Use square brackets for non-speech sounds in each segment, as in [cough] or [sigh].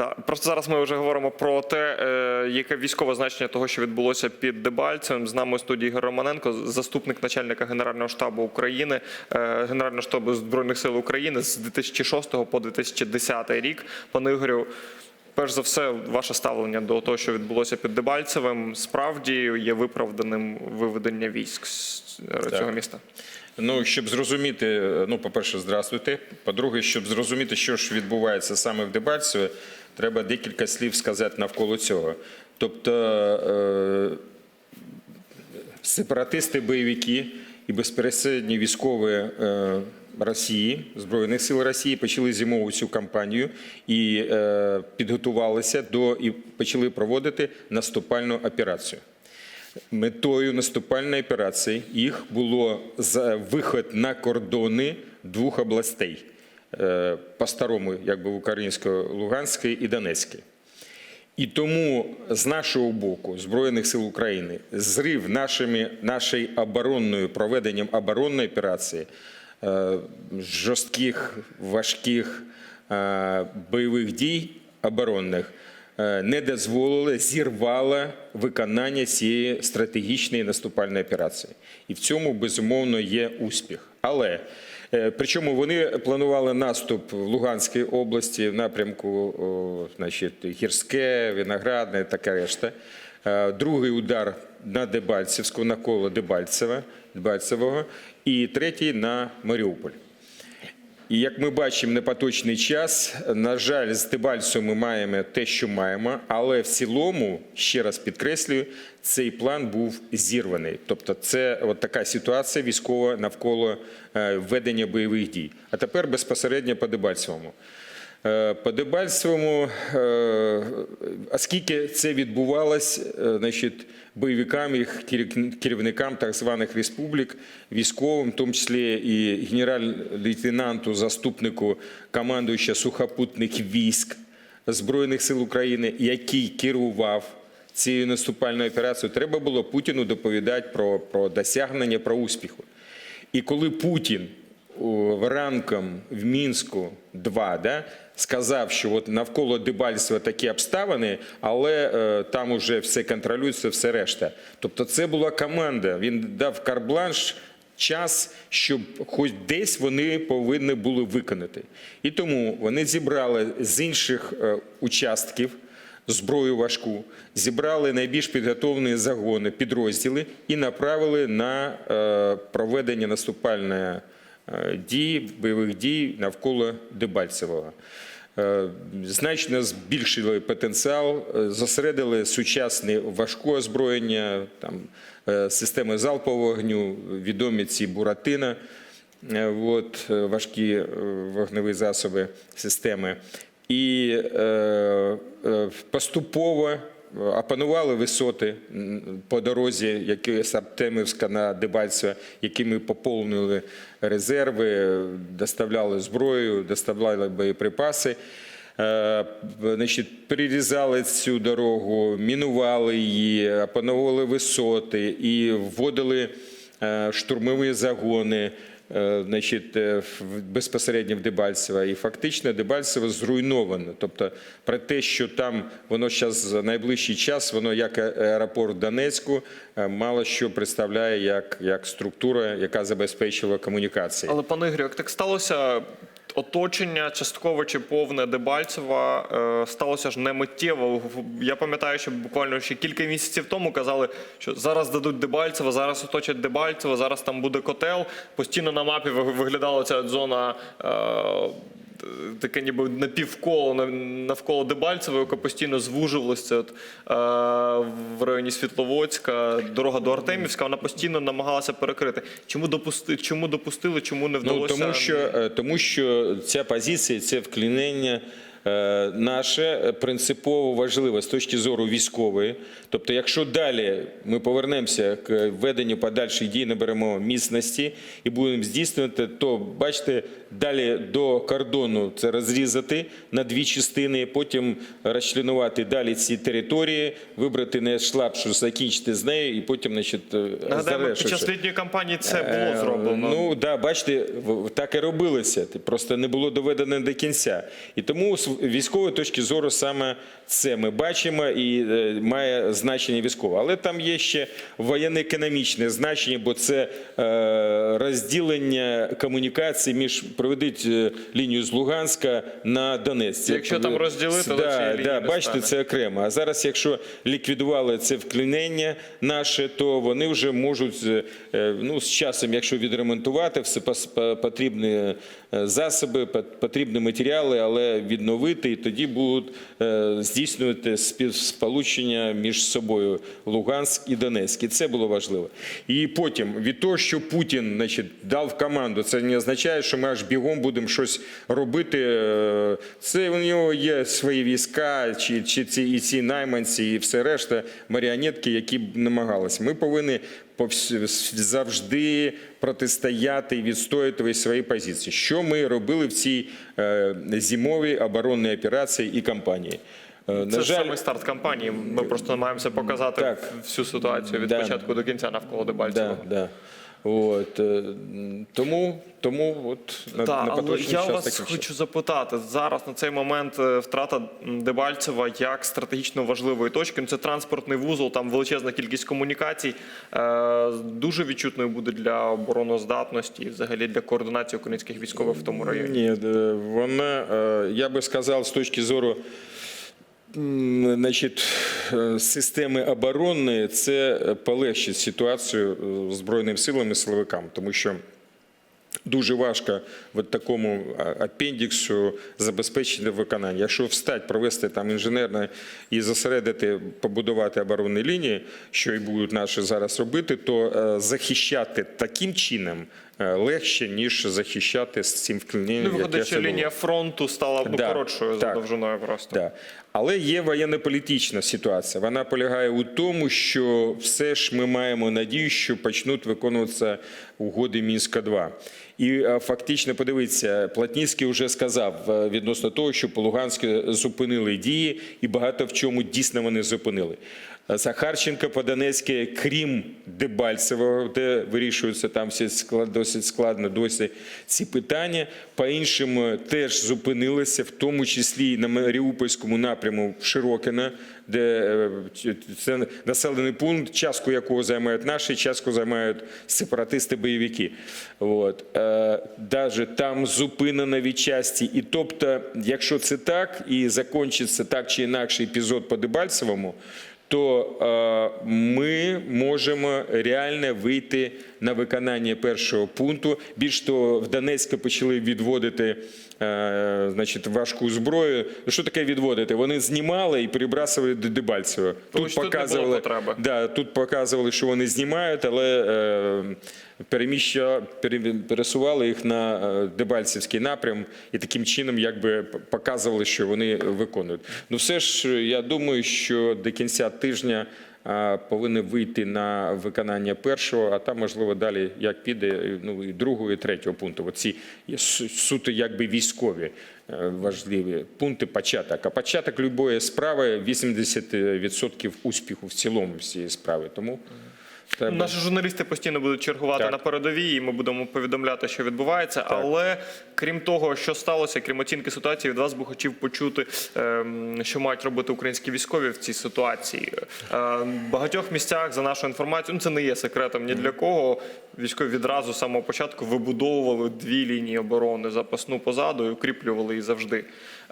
Да, просто зараз ми вже говоримо про те, е, яке військове значення того, що відбулося під Дебальцем. З нами у студії Романенко, заступник начальника Генерального штабу України, е, Генерального штабу Збройних сил України з 2006 по 2010 рік. Пане Ігорю, перш за все, ваше ставлення до того, що відбулося під Дебальцевим, справді є виправданим виведення військ з е, цього міста. Ну, щоб зрозуміти, ну, по-перше, здравствуйте. По-друге, щоб зрозуміти, що ж відбувається саме в Дебальцеві, треба декілька слів сказати навколо цього. Тобто е, сепаратисти, бойовики і безпосередньо військові е, Росії, Збройних сил Росії почали зимову цю кампанію і е, підготувалися до і почали проводити наступальну операцію. Метою наступальної операції їх було виход на кордони двох областей по-старому, якби в української Луганської і Донецької. І тому з нашого боку Збройних сил України зрив нашими, нашої оборонною проведенням оборонної операції е, жорстких, важких е, бойових дій оборонних е, не дозволили, зірвало виконання цієї стратегічної наступальної операції. І в цьому безумовно є успіх. Але Е, Причому вони планували наступ в Луганській області в напрямку значить, Гірське, Виноградне, така решта. Е, Другий удар на Дебальцевську, на коло Дебальцева, Дебальцевого, і третій на Маріуполь. І як ми бачимо на поточний час, на жаль, з Дебальцем ми маємо те, що маємо, але в цілому, ще раз підкреслюю, цей план був зірваний. Тобто, це от така ситуація військова навколо е, ведення бойових дій. А тепер безпосередньо по Дебальцевому. Е, По Дебальцевому, е, оскільки це відбувалось, е, значить, бойовикам, їх керівникам так званих республік, військовим, в тому числі і генерал-лейтенанту, заступнику командуюча сухопутних військ Збройних сил України, який керував цією наступальною операцією, треба було Путіну доповідати про, про досягнення, про успіху. І коли Путін ранком в Мінську 2 да, сказав, що от навколо Дебальцева такі обставини, але е, там уже все контролюється, все решта. Тобто це була команда. Він дав карбланш час, щоб хоч десь вони повинні були виконати. І тому вони зібрали з інших е, участків зброю важку, зібрали найбільш підготовлені загони, підрозділи і направили на е, проведення наступальної е, дії, бойових дій навколо Дебальцевого. Е, Значно збільшили потенціал, е, зосередили сучасне важке озброєння, там, системи залпового вогню, відомі ці Буратино, е, от, важкі вогневі засоби системи. І е, поступово опанували висоти по дорозі, які з на Дебальцеве, які ми поповнили резерви, доставляли зброю, доставляли боєприпаси. Е, Значить, перерізали цю дорогу, мінували її, опановували висоти і вводили е, штурмові загони значить, е, безпосередньо в Дебальцево. І фактично Дебальцево зруйновано. Тобто про те, що там воно зараз найближчий час, воно як аеропорт Донецьку, е, мало що представляє як, як структура, яка забезпечила комунікації. Але пане Ігорю, як так сталося? Оточення частково чи повне Дебальцева е, сталося ж не миттєво. Я пам'ятаю, що буквально ще кілька місяців тому казали, що зараз дадуть Дебальцево, зараз оточать Дебальцево, зараз там буде котел. Постійно на мапі виглядала ця зона. Таке ніби напівколо нав- навколо Дебальцева, яке постійно звужувалося от, е, в районі Світловодська, дорога до Артемівська, вона постійно намагалася перекрити. Чому допустили, чому допустили, чому не Ну, вдалося? тому, що, е, тому що ця позиція, це вклінення наше е, принципово важливе з точки зору військової. Тобто, якщо далі ми повернемося к веденню подальших дій, наберемо міцності і будемо здійснювати, то бачите, далі до кордону це розрізати на дві частини, потім розчленувати далі ці території, вибрати найслабшу, закінчити з нею і потім, значить, е, Нагадаємо, під час літньої кампанії це Е, було зроблено. Ну, да, бачите, так і робилося. Просто не було доведено до кінця. І тому військової точки зору саме це ми бачимо і е, має значення військове. Але там є ще воєнно-економічне значення, бо це е, розділення комунікацій між проведуть е, лінію з Луганська на Донець. Це Якщо там розділити, то да, лінії да, не бачите, це окремо. А зараз, якщо ліквідували це вклинення наше, то вони вже можуть ну, з часом, якщо відремонтувати, все потрібні засоби, потрібні матеріали, але відновити, і тоді будуть е, здійснювати співсполучення між собою Луганськ і Донецьк. І це було важливо. І потім від того, що Путін значить, дав команду, це не означає, що ми аж бігом будемо щось робити. Е, Це у нього є свої війська, чи, чи ці і ці найманці, і все решта маріонетки, які намагалися. Ми повинні завжди протистояти і відстоювати свої позиції. Що ми робили в цій е, зимовій оборонній операції і кампанії? Е, Це ж саме старт кампанії. Ми просто намагаємося показати Так. всю ситуацію від Да. початку до кінця навколо Дебальцевого. Да, да. От, е, тому, тому от на, Так, на але я час вас хочу чином. запитати зараз на цей момент е, втрата Дебальцева як стратегічно важливої точки. Ну, це транспортний вузол, там величезна кількість комунікацій. Е, дуже відчутною буде для обороноздатності і взагалі для координації українських військових в тому районі. Ні, вона, я би сказав, з точки зору значить, е, системи оборонної, це полегшить ситуацію е, Збройним силам і силовикам, тому що Дуже важко в такому апендіксу забезпечити виконання. Якщо встать, провести там інженерне і зосередити, побудувати оборонні лінії, що і будуть наші зараз робити, то е, захищати таким чином легше, ніж захищати з цим вклиненням. Ну, виходить, що було. лінія фронту стала Да, коротшою за довжиною просто. Да. Але є воєнно-політична ситуація. Вона полягає у тому, що все ж ми маємо надію, що почнуть виконуватися угоди Мінська 2 І е, фактично подивіться, Платніцький вже сказав е, відносно того, що по Луганську зупинили дії, і багато в чому дійсно вони зупинили. Захарченко по Донецьке, крім Дебальцевого, де вирішуються там всі досить складно досі ці питання. По іншим теж зупинилися, в тому числі і на Маріупольському напряму в Широкино, де е, це населений пункт, частку якого займають наші, частку займають сепаратисти-бойовики. От. Е, Даже там зупинено відчасті. І тобто, якщо це так, і закінчиться так чи інакше епізод по Дебальцевому, то е, ми можемо реально вийти на виконання першого пункту. Більш того, в Донецьку почали відводити е, значить, важку зброю. Ну, Що таке відводити? Вони знімали і перебрасували до Дебальцева. Тому що тут було. Да, тут показували, що вони знімають, але е, переміща, пересували їх на е, Дебальцевський напрям і таким чином якби показували, що вони виконують. Ну все ж, я думаю, що до кінця тижня повинні вийти на виконання першого, а там, можливо, далі як піде, ну, і другого, і третього пункту. Оці суто якби військові е, важливі пункти початок. А початок любої справи 80% успіху в цілому всієї справи. Тому треба... Наші журналісти постійно будуть чергувати Так. на передовій, і ми будемо повідомляти, що відбувається. Але крім того, що сталося, крім оцінки ситуації, від вас би хотів почути, ем, що мають робити українські військові в цій ситуації. Е, В багатьох місцях, за нашою інформацією, ну це не є секретом ні для кого. Військові відразу з самого початку вибудовували дві лінії оборони запасну позаду і укріплювали її завжди.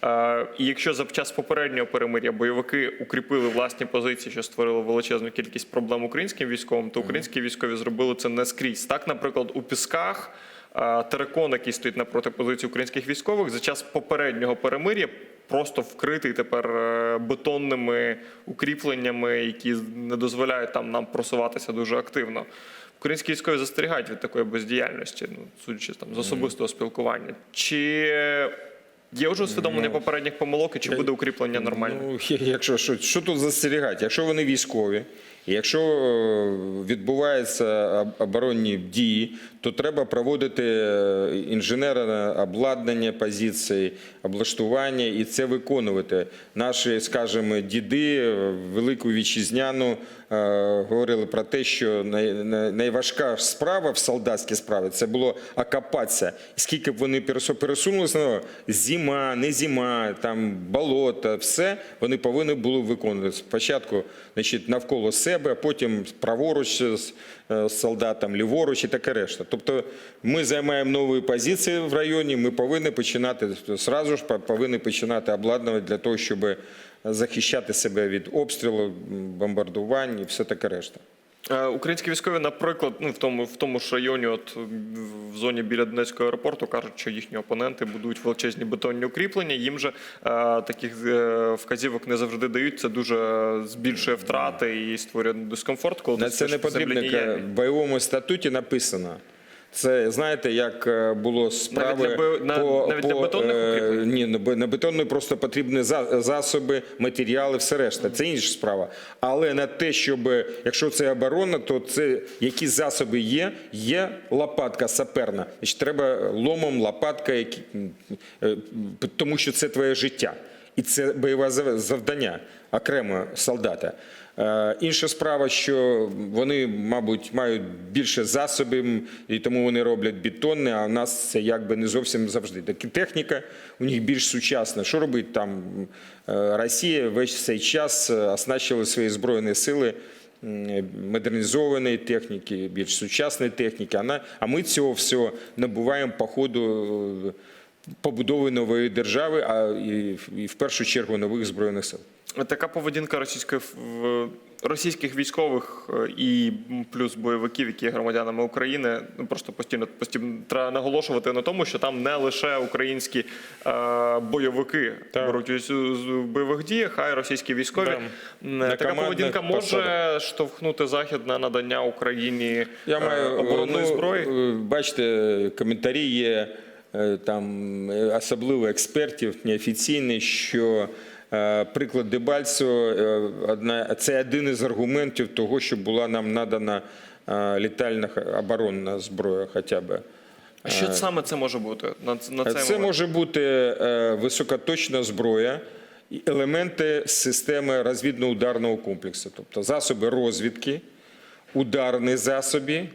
Е, І якщо за час попереднього перемир'я бойовики укріпили власні позиції, що створило величезну кількість проблем українським військовим, то українські військові зробили це не скрізь. Так, наприклад, у Пісках е, терекон, який стоїть напроти позиції українських військових, за час попереднього перемир'я просто вкритий тепер е, бетонними укріпленнями, які не дозволяють там нам просуватися дуже активно. Українські військові застерігають від такої бездіяльності, ну судячи там з особистого спілкування. Чи є вже усвідомлення попередніх помилок, і чи буде укріплення нормально? Ну, [laughs] якщо що, що тут застерігати? Якщо вони військові якщо е, відбуваються оборонні дії, то треба проводити е, інженерне обладнання позицій, облаштування і це виконувати. Наші, скажімо, діди е, велику вітчизняну говорили про те, що най- най- найважка справа в солдатській справі це було окопатися. Скільки б вони пересунулися, ну, зима, не зима, там болото, все вони повинні були виконувати. Спочатку значить, навколо себе, а потім праворуч з е, солдатом, ліворуч і таке решта. Тобто ми займаємо нові позиції в районі, ми повинні починати зразу ж повинні починати обладнувати для того, щоб захищати себе від обстрілу, бомбардувань і все таке решта. Е, Українські військові, наприклад, ну в тому в тому ж районі, от в зоні біля Донецького аеропорту, кажуть, що їхні опоненти будують величезні бетонні укріплення. Їм же е, таких е, вказівок не завжди дають. Це дуже збільшує втрати і створює дискомфорт, коли На це не потрібно. В бойовому статуті написано. Це знаєте, як е, було справи Навіть для по, навіть для бетонних е, укріплень? Ні, на бе- на бетонної просто потрібні за- засоби, матеріали, все решта. Це інша справа. Але на те, щоб якщо це оборона, то це які засоби є? Є лопатка саперна. Треба ломом, лопатка, які, е, тому що це твоє життя. І це бойове завдання окремо солдата. Е, Інша справа, що вони, мабуть, мають більше засобів, і тому вони роблять бетонне, а в нас це якби не зовсім завжди. Так і техніка у них більш сучасна. Що робить там е, Росія весь цей час е, оснащила свої збройні сили модернізованої техніки, більш сучасної техніки. А ми цього всього набуваємо по ходу побудови нової держави, а і, і в першу чергу нових збройних сил. Така поведінка російських російських військових е, і плюс бойовиків, які є громадянами України, ну просто постійно постійно треба наголошувати на тому, що там не лише українські е, бойовики беруть участь у бойових діях, а й російські військові. Да. Така поведінка може штовхнути захід на надання Україні Я е, маю оборонної ну, зброї. е, Бачите, коментарі є там е, особливо експертів неофіційні, що е, приклад Дебальцево е, це один із аргументів того, що була нам надана е, літальна оборонна зброя, хоча б. А Що саме це може бути на, на Це момент? може бути е, високоточна зброя, елементи системи розвідно-ударного комплексу, тобто засоби розвідки, ударні засоби, е,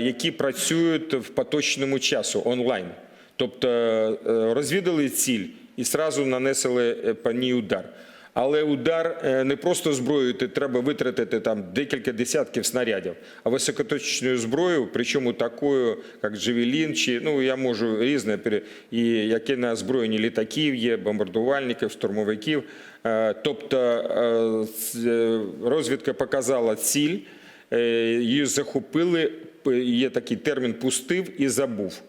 які працюють в поточному часу онлайн. Тобто е, розвідали ціль і одразу нанесли е, по ній удар. Але удар е, не просто зброєю, треба витратити там декілька десятків снарядів, а високоточною зброєю, причому такою, як Джевелін, чи ну я можу різне і яке на озброєнні літаків є, бомбардувальників, штурмовиків. Е, Тобто е, розвідка показала ціль, е, її захопили. Є такий термін пустив і забув.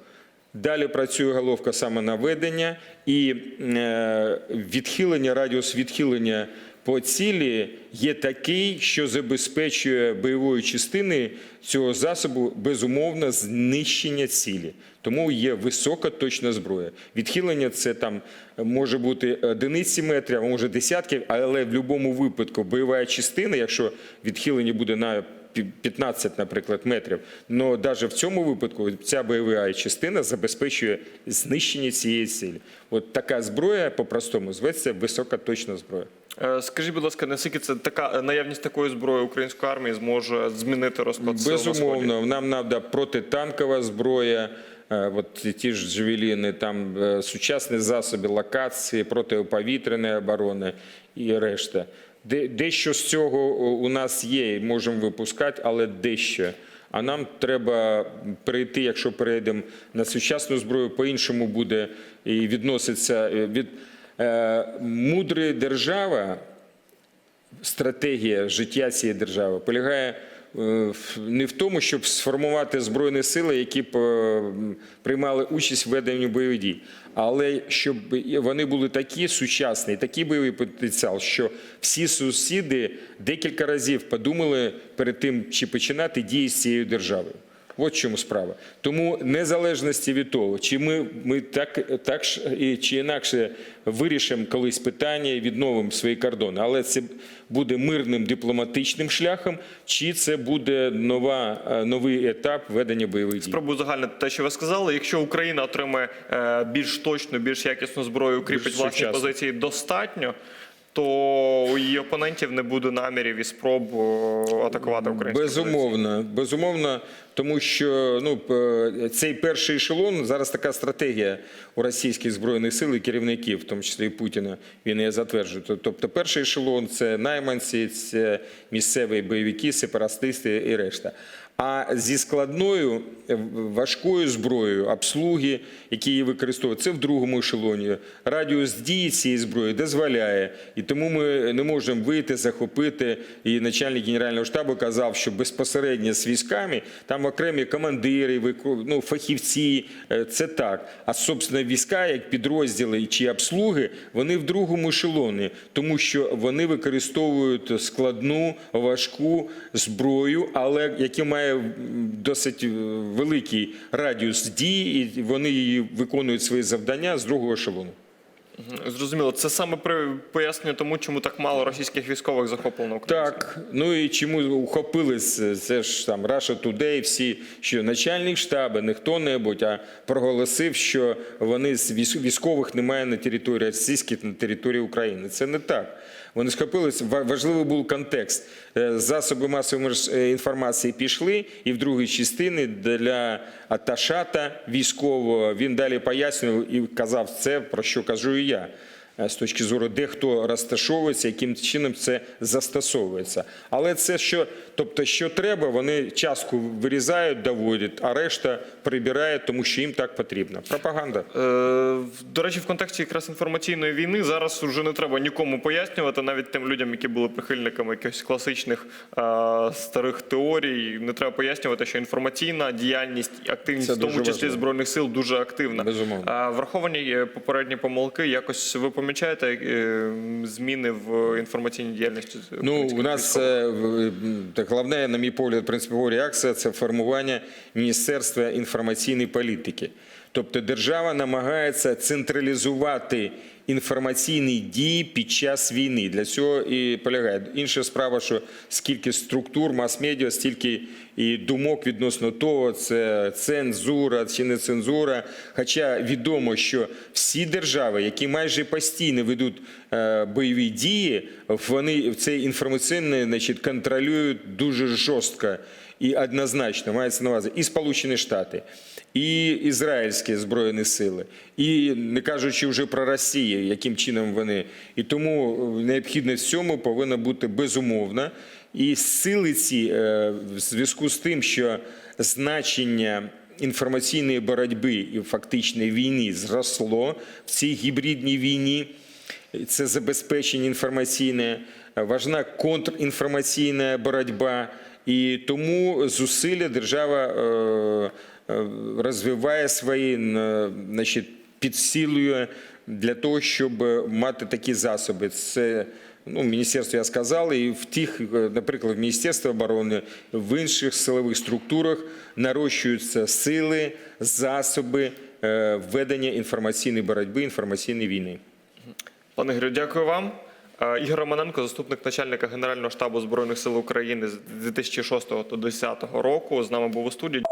Далі працює головка самонаведення і е, відхилення, радіус відхилення по цілі є такий, що забезпечує бойової частини цього засобу безумовно знищення цілі. Тому є висока точна зброя. Відхилення це там може бути одиниці метрів, може десятків, але в будь-якому випадку бойова частина, якщо відхилення буде на 15, наприклад, метрів. Но навіть в цьому випадку ця бойова частина забезпечує знищення цієї цілі. От така зброя, по-простому, зветься високоточна зброя. Е, Скажіть, будь ласка, наскільки це така наявність такої зброї української армії зможе змінити розклад сил на? Безумовно, нам треба протитанкова зброя. е, От ті ж джевеліни, там е, сучасні засоби локації, протиповітряної оборони і решта. Де- Дещо з цього у нас є, можемо випускати, але дещо. А нам треба перейти, якщо перейдемо на сучасну зброю, по-іншому буде і відноситься е, від е, мудра держава стратегія життя цієї держави полягає е, не в тому, щоб сформувати збройні сили, які б е, приймали участь в веденні бойових дій, але щоб вони були такі сучасні, такий бойовий потенціал, що всі сусіди декілька разів подумали перед тим, чи починати дії з цією державою. От в чому справа. Тому незалежності від того, чи ми, ми так, так і чи інакше вирішимо колись питання і відновимо свої кордони, але це буде мирним дипломатичним шляхом, чи це буде нова, е, новий етап ведення бойових дій. Спробую загальнити те, що ви сказали. Якщо Україна отримає е, більш точну, більш якісну зброю, укріпить Більш власні позиції достатньо, то у її опонентів не буде намірів і спроб атакувати українські позиції. Безумовно, безумовно, тому що ну цей перший ешелон зараз така стратегія у російських збройних сил і керівників, в тому числі і Путіна. Він її затверджує. Тобто, перший ешелон це найманці, це місцеві бойовики, сепаратисти і решта. А зі складною важкою зброєю обслуги, які її використовують, це в другому ешелоні. Радіус дії цієї зброї дозволяє, і тому ми не можемо вийти, захопити. І начальник генерального штабу казав, що безпосередньо з військами там окремі командири, ну, фахівці. е, Це так. А собственно, війська, як підрозділи чи обслуги, вони в другому ешелоні, тому що вони використовують складну, важку зброю, але яка має досить е, великий радіус дії, і вони її виконують свої завдання з другого ешелону. Зрозуміло, це саме при пояснення тому, чому так мало російських військових захоплено Україну. Так, ну і чому ухопились, це ж там Russia Today, всі, що начальник штабу, не хто-небудь, а проголосив, що вони з військ- військових немає на території російських, на території України. Це не так. Вони схопились, ва- важливий був контекст. Е, Засоби масової е, інформації пішли, і в другій частині для Аташата військового він далі пояснював і казав це, про що кажу і я. Е, з точки зору, де хто розташовується, яким чином це застосовується. Але це що, тобто, що треба, вони частку вирізають, доводять, а решта прибирають, тому що їм так потрібно. Пропаганда. Е, До речі, в контексті якраз інформаційної війни зараз вже не треба нікому пояснювати, навіть тим людям, які були прихильниками якихось класичних е, старих теорій. Не треба пояснювати, що інформаційна діяльність, активність, Це в тому числі важливо. збройних сил, дуже активна. Безумовно. Враховані попередні помилки, якось ви помічаєте е, зміни в інформаційній діяльності? Ну, у нас е, так, головне, на мій погляд, принципова реакція це формування Міністерства інформаційної політики. Тобто держава намагається централізувати інформаційні дії під час війни. Для цього і полягає. Інша справа, що скільки структур, мас-медіа, стільки і думок відносно того, це цензура чи не цензура. Хоча відомо, що всі держави, які майже постійно ведуть бойові дії, вони цей інформаційний значить, контролюють дуже жорстко і однозначно мається на увазі і Сполучені Штати, і ізраїльські збройні сили, і не кажучи вже про Росію, яким чином вони. І тому е, необхідність в цьому повинна бути безумовна. І сили ці е, в зв'язку з тим, що значення інформаційної боротьби і фактичної війни зросло в цій гібридній війні. Це забезпечення інформаційне, важна контрінформаційна боротьба. І тому зусилля держава е, е, розвиває свої, е, значить, підсилює для того, щоб мати такі засоби. Це ну, міністерство я сказав, і в тих, е, наприклад, в Міністерстві оборони, в інших силових структурах нарощуються сили, засоби е, ведення інформаційної боротьби, інформаційної війни. Пане Ігорю, дякую вам. Ігор Романенко, заступник начальника Генерального штабу Збройних сил України з 2006 до 2010 року, з нами був у студії.